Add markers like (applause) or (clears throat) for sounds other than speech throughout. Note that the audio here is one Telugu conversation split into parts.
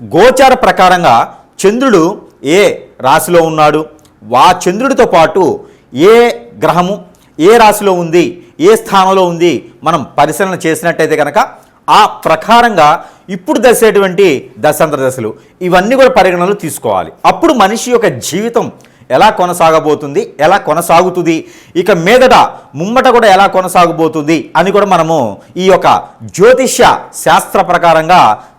గోచార ప్రకారంగా చంద్రుడు ఏ రాశిలో ఉన్నాడు? వా చంద్రుడితో పాటు ఏ గ్రహము ఏ రాశిలో ఉంది ఏ స్థానంలో ఉంది మనం పరిశీలన చేసినట్టయితే కనుక ఆ ప్రకారంగా ఇప్పుడు దశేటువంటి దశాంతర దశలు ఇవన్నీ కూడా పరిగణనలు తీసుకోవాలి. అప్పుడు మనిషి యొక్క జీవితం ఎలా కొనసాగబోతుంది ఎలా కొనసాగుతుంది ఇక మీదట ముమ్మట కూడా ఎలా కొనసాగబోతుంది అని కూడా మనము ఈ యొక్క జ్యోతిష్య శాస్త్ర ప్రకారంగా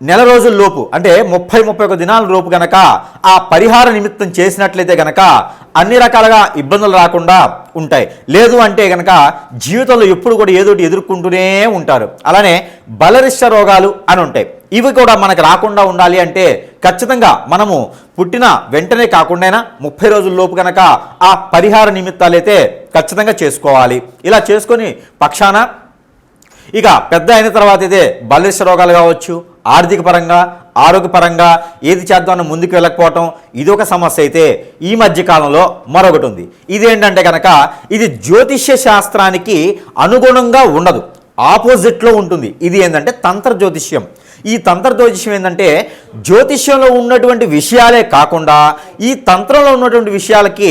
నెల రోజుల లోపు అంటే ముప్పై ముప్పై ఒక దినాల లోపు గనక ఆ పరిహార నిమిత్తం చేసినట్లయితే గనక అన్ని రకాలుగా ఇబ్బందులు రాకుండా ఉంటాయి. లేదు అంటే గనక జీవితంలో ఎప్పుడు కూడా ఏదోటి ఎదుర్కొంటూనే ఉంటారు. అలానే బలరిష్ట రోగాలు అని ఉంటాయి. ఇవి కూడా మనకు రాకుండా ఉండాలి అంటే ఖచ్చితంగా మనము పుట్టిన వెంటనే కాకుండా ముప్పై రోజుల లోపు కనుక ఆ పరిహార నిమిత్తాలైతే ఖచ్చితంగా చేసుకోవాలి. ఇలా చేసుకొని పక్షాన ఇక పెద్ద అయిన తర్వాత అయితే బలరిష్ట రోగాలు కావచ్చు ఆర్థిక పరంగా ఆరోగ్యపరంగా ఏది చేద్దామని ముందుకు వెళ్ళకపోవటం ఇది ఒక సమస్య అయితే ఈ మధ్య కాలంలో మరొకటి ఉంది. ఇదేంటంటే కనుక ఇది జ్యోతిష్య శాస్త్రానికి అనుగుణంగా ఉండదు. ఆపోజిట్లో ఉంటుంది. ఇది ఏంటంటే తంత్ర జ్యోతిష్యం. ఈ తంత్ర జ్యోతిష్యం ఏంటంటే జ్యోతిష్యంలో ఉన్నటువంటి విషయాలే కాకుండా ఈ తంత్రంలో ఉన్నటువంటి విషయాలకి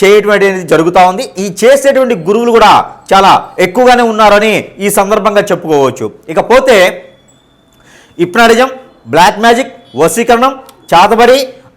చేయటువంటి అనేది జరుగుతూ ఉంది. ఈ చేసేటువంటి గురువులు కూడా చాలా ఎక్కువగానే ఉన్నారని ఈ సందర్భంగా చెప్పుకోవచ్చు. ఇకపోతే ఇప్నాడిజం బ్లాక్ మ్యాజిక్ వశీకరణం చాతబడి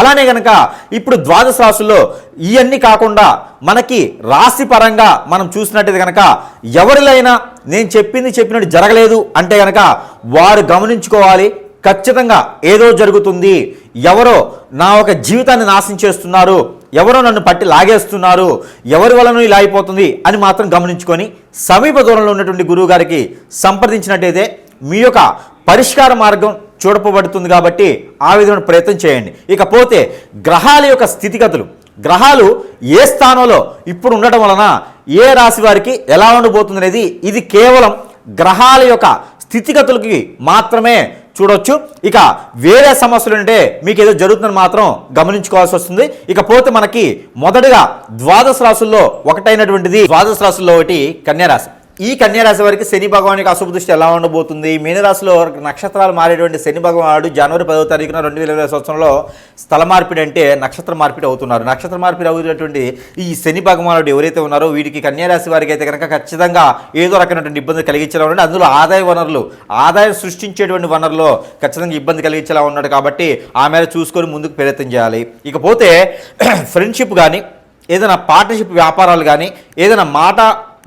అలానే కనుక ఇప్పుడు ద్వాదశ రాశుల్లో ఇవన్నీ కాకుండా మనకి రాశి పరంగా మనం చూసినట్టయితే కనుక ఎవరిలైనా నేను చెప్పింది చెప్పినట్టు జరగలేదు అంటే కనుక వారు గమనించుకోవాలి. ఖచ్చితంగా ఏదో జరుగుతుంది. ఎవరో నా ఒక జీవితాన్ని నాశనం చేస్తున్నారు. ఎవరో నన్ను పట్టి లాగేస్తున్నారు. ఎవరి వలన ఇలా అయిపోతుంది అని మాత్రం గమనించుకొని సమీప దూరంలో ఉన్నటువంటి గురువు గారికి సంప్రదించినట్టయితే మీ యొక్క పరిష్కార మార్గం చూడపబడుతుంది కాబట్టి ఆ విధమైన ప్రయత్నం చేయండి. ఇకపోతే గ్రహాల యొక్క స్థితిగతులు గ్రహాలు ఏ స్థానంలో ఇప్పుడు ఉండటం వలన ఏ రాశి వారికి ఎలా ఉండబోతుంది అనేది ఇది కేవలం గ్రహాల యొక్క స్థితిగతులకి మాత్రమే చూడొచ్చు. ఇక వేరే సమస్యలు ఉంటే మీకు ఏదో జరుగుతుందని మాత్రం గమనించుకోవాల్సి వస్తుంది. ఇకపోతే మనకి మొదటగా ద్వాదశ రాశుల్లో ఒకటైనటువంటిది ద్వాదశ రాశుల్లో ఒకటి కన్యారాశి ఈ కన్యారాశి వారికి శని భగవానికి అశుభ దృష్టి ఎలా ఉండబోతుంది? మీనరాశిలో నక్షత్రాలు మారేటువంటి శని భగవానుడు జనవరి పదో తారీఖున రెండు వేల ఇరవై సంవత్సరంలో స్థల మార్పిడి అంటే నక్షత్ర మార్పిడి అవుతున్నారు. నక్షత్ర మార్పిడి అవుతున్నటువంటి ఈ శని భగవానుడు ఎవరైతే ఉన్నారో వీటికి కన్యారాశి వారికి అయితే కనుక ఖచ్చితంగా ఏదో రకమైనటువంటి ఇబ్బంది కలిగించేలా ఉన్నాడు అందులో ఆదాయ వనరులు ఆదాయం సృష్టించేటువంటి వనరులో ఖచ్చితంగా ఇబ్బంది కలిగించేలా ఉన్నాడు కాబట్టి ఆ మేర చూసుకొని ముందుకు ప్రయత్నం చేయాలి. ఇకపోతే (clears throat) ఫ్రెండ్షిప్ కానీ ఏదైనా పార్ట్నర్షిప్ వ్యాపారాలు కానీ ఏదైనా మాట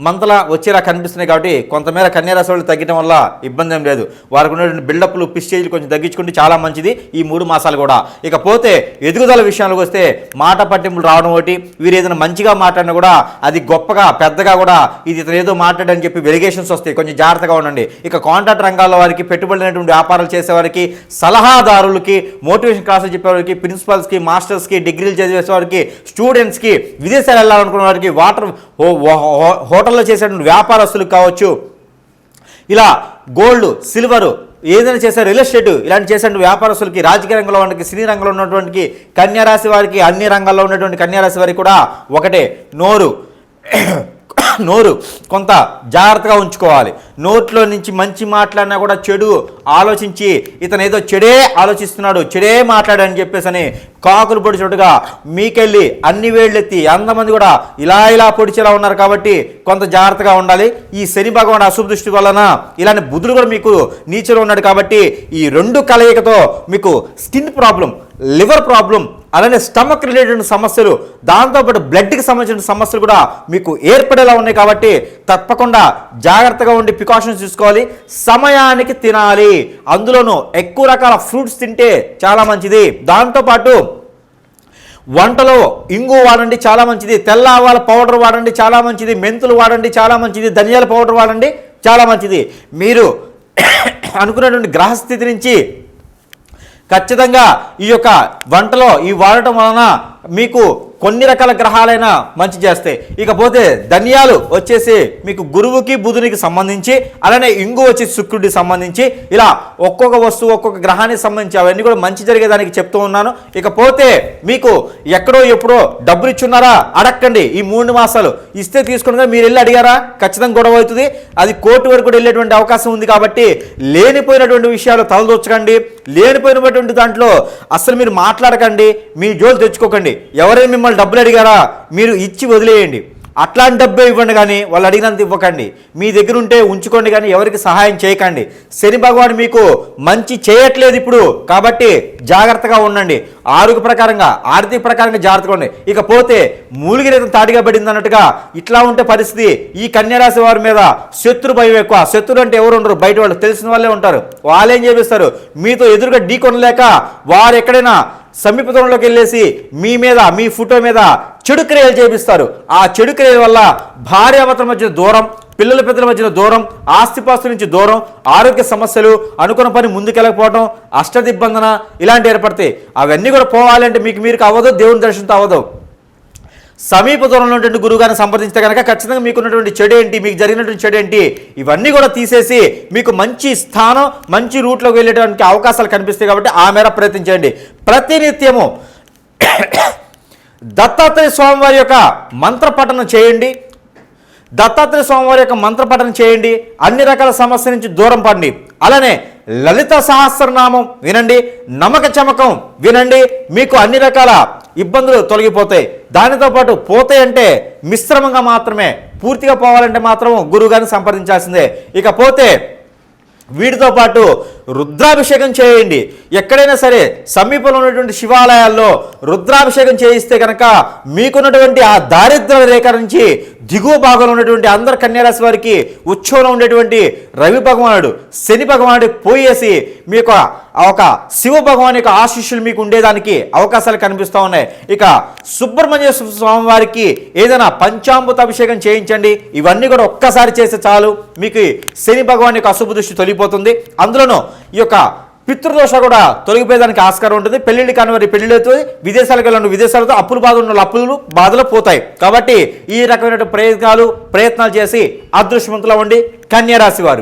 మంతలా వచ్చేలా కనిపిస్తున్నాయి కాబట్టి కొంతమేర కన్యారాశి వాళ్ళు తగ్గడం వల్ల ఇబ్బంది ఏం లేదు. వారికి ఉన్నటువంటి బిల్డప్లు పిస్టేజ్లు కొంచెం తగ్గించుకుంటే చాలా మంచిది ఈ మూడు మాసాలు కూడా. ఇకపోతే ఎదుగుదల విషయాలకు వస్తే మాట పట్టింపులు రావడం ఒకటి వీరు ఏదైనా మంచిగా మాట్లాడినా కూడా అది గొప్పగా పెద్దగా కూడా ఇది ఇతను ఏదో మాట్లాడని చెప్పి వెలిగేషన్స్ వస్తాయి. కొంచెం జాగ్రత్తగా ఉండండి. ఇక కాంట్రాక్ట్ రంగాల్లో వారికి పెట్టుబడులైనటువంటి వ్యాపారాలు చేసేవారికి సలహాదారులకి మోటివేషన్ క్లాసులు చెప్పేవారికి ప్రిన్సిపల్స్కి మాస్టర్స్కి డిగ్రీలు చదివేసేవారికి స్టూడెంట్స్కి విదేశాలు వెళ్ళాలనుకున్న వారికి వాటర్ హోటల్ హోటల్లో చేసేటువంటి వ్యాపారస్తులకు కావచ్చు ఇలా గోల్డ్ సిల్వర్ ఏదైనా చేసే రియల్ ఎస్టేట్ ఇలాంటి చేసేటువంటి వ్యాపారస్తులకి రాజకీయ రంగంలో వారికి సినీ రంగంలో ఉన్నటువంటి కన్యారాశి వారికి అన్ని రంగాల్లో ఉన్నటువంటి కన్యారాశి వారికి కూడా ఒకటే నోరు. నోరు. కొంత జాగ్రత్తగా ఉంచుకోవాలి. నోట్లో నుంచి మంచి మాట్లాడినా కూడా చెడు ఆలోచించి ఇతను ఏదో చెడే ఆలోచిస్తున్నాడు చెడే మాట్లాడని చెప్పేసి అని కాకులు పొడిచినట్టుగా మీకెళ్ళి అన్ని వేళ్ళెత్తి అంతమంది కూడా ఇలా ఇలా పొడిచేలా ఉన్నారు కాబట్టి కొంత జాగ్రత్తగా ఉండాలి. ఈ శని భగవాన్ అశుభ దృష్టి వలన ఇలాంటి బుధుడు కూడా మీకు నీచలో ఉన్నాడు కాబట్టి ఈ రెండు కలయికతో మీకు స్కిన్ ప్రాబ్లం లివర్ ప్రాబ్లం అలానే స్టమక్ రిలేటెడ్ సమస్యలు దాంతోపాటు బ్లడ్కి సంబంధించిన సమస్యలు కూడా మీకు ఏర్పడేలా ఉన్నాయి కాబట్టి తప్పకుండా జాగ్రత్తగా ఉండి ప్రికాషన్స్ తీసుకోవాలి సమయానికి తినాలి. అందులోనూ ఎక్కువ రకాల ఫ్రూట్స్ తింటే చాలా మంచిది. దాంతోపాటు వంటలో ఇంగు వాడండి చాలా మంచిది. తెల్ల ఆవాల పౌడర్ వాడండి చాలా మంచిది. మెంతులు వాడండి చాలా మంచిది. ధనియాల పౌడర్ వాడండి చాలా మంచిది. మీరు అనుకున్నటువంటి గ్రహస్థితి నుంచి ఖచ్చితంగా ఈ యొక్క వంటలో ఈ వాడటం వలన మీకు కొన్ని రకాల గ్రహాలైనా మంచి చేస్తాయి. ఇకపోతే ధనియాలు వచ్చేసి మీకు గురువుకి బుధునికి సంబంధించి అలానే ఇంగు వచ్చి శుక్రుడికి సంబంధించి ఇలా ఒక్కొక్క వస్తువు ఒక్కొక్క గ్రహానికి సంబంధించి అవన్నీ కూడా మంచి జరిగేదానికి చెప్తూ ఉన్నాను. ఇకపోతే మీకు ఎక్కడో ఎప్పుడో డబ్బులు ఇచ్చున్నారా అడక్కండి. ఈ మూడు మాసాలు ఇస్తే తీసుకుని మీరు వెళ్ళి అడిగారా? ఖచ్చితంగా గొడవ అవుతుంది. అది కోర్టు వరకు వెళ్ళేటువంటి అవకాశం ఉంది కాబట్టి లేనిపోయినటువంటి విషయాలు తలదొచ్చకండి లేనిపోయినటువంటి దాంట్లో అసలు మీరు మాట్లాడకండి. మీ జోలు తెచ్చుకోకండి. ఎవరైనా మిమ్మల్ని డబ్బులు అడిగారా మీరు ఇచ్చి వదిలేయండి. అట్లాంటి డబ్బే ఇవ్వండి కానీ వాళ్ళు అడిగినంత ఇవ్వకండి. మీ దగ్గర ఉంటే ఉంచుకోండి కానీ ఎవరికి సహాయం చేయకండి. శని భగవాన్ మీకు మంచి చేయట్లేదు ఇప్పుడు కాబట్టి జాగ్రత్తగా ఉండండి. ఆరోగ్య ప్రకారంగా ఆర్థిక ప్రకారంగా జాగ్రత్తగా ఉండండి. ఇకపోతే మూలిగి రేతం తాటిగా పడింది అన్నట్టుగా ఇట్లా ఉంటే పరిస్థితి ఈ కన్యారాశి వారి మీద శత్రు భయం ఎక్కువ. శత్రులు అంటే ఎవరు ఉండరు? బయట వాళ్ళు తెలిసిన వాళ్ళే ఉంటారు. వాళ్ళేం చేపిస్తారు? మీతో ఎదురుగా ఢీ కొనలేక వారు ఎక్కడైనా సమీప వెళ్ళేసి మీ మీద మీ ఫోటో మీద చెడు క్రియలు చేపిస్తారు. ఆ చెడు క్రియల వల్ల భార్యాభర్తల మధ్య దూరం పిల్లల పెద్దల మధ్యన దూరం ఆస్తిపాస్తుల నుంచి దూరం ఆరోగ్య సమస్యలు అనుకున్న పని ముందుకెళ్ళకపోవడం అష్టదిబ్బందన ఇలాంటి ఏర్పడతాయి. అవన్నీ కూడా పోవాలంటే మీకు మీరు అవ్వదు దేవుని దర్శనంతో అవ్వదు సమీప దూరంలో ఉన్నటువంటి గురువుగారిని సంప్రదించితే కనుక ఖచ్చితంగా మీకు ఉన్నటువంటి చెడు ఏంటి మీకు జరిగినటువంటి చెడు ఏంటి ఇవన్నీ కూడా తీసేసి మీకు మంచి స్థానం మంచి రూట్లోకి వెళ్ళేటువంటి అవకాశాలు కనిపిస్తాయి కాబట్టి ఆ మేర ప్రయత్నించండి ప్రతినిత్యము (coughs) దత్తాత్రేయ స్వామివారి యొక్క మంత్ర పఠనం చేయండి. దత్తాత్రేయ స్వామివారి యొక్క మంత్రపఠనం చేయండి. అన్ని రకాల సమస్య నుంచి దూరం పడండి. అలానే లలిత సహస్రనామం వినండి. నమక చమకం వినండి. మీకు అన్ని రకాల ఇబ్బందులు తొలగిపోతాయి. దానితో పాటు పోతాయి అంటే మిశ్రమంగా మాత్రమే పూర్తిగా పోవాలంటే మాత్రం గురువుగారిని సంప్రదించాల్సిందే. ఇక పోతే వీటితో పాటు రుద్రాభిషేకం చేయండి. ఎక్కడైనా సరే సమీపంలో ఉన్నటువంటి శివాలయాల్లో రుద్రాభిషేకం చేయిస్తే కనుక మీకున్నటువంటి ఆ దారిద్ర రేఖ నుంచి దిగువ భాగంలో ఉన్నటువంటి అందరు కన్యారాశి వారికి ఉత్సవంలో ఉండేటువంటి రవి భగవానుడు శని భగవానుడు పోయేసి మీకు ఒక శివ భగవాన్ యొక్క ఆశీస్సులు మీకు ఉండేదానికి అవకాశాలు కనిపిస్తూ ఉన్నాయి. ఇక సుబ్రహ్మణ్య స్వామి వారికి ఏదైనా పంచామృత అభిషేకం చేయించండి. ఇవన్నీ కూడా ఒక్కసారి చేస్తే చాలు. మీకు శని భగవాన్ యొక్క అశుభ దృష్టి తొలగిపోతుంది. అందులోనూ ఈ యొక్క పితృదోష కూడా తొలగిపోయేదానికి ఆస్కారం ఉంటుంది. పెళ్ళిళ్ళు కాని వారి పెళ్ళిళ్ళు అవుతుంది విదేశాలకు వెళ్ళిన విదేశాలతో అప్పులు బాధ ఉన్న అప్పులు బాధలు పోతాయి. కాబట్టి ఈ రకమైన ప్రయత్నాలు ప్రయత్నాలు చేసి అదృష్టవంతులు అవ్వండి. కన్యారాశి వారు.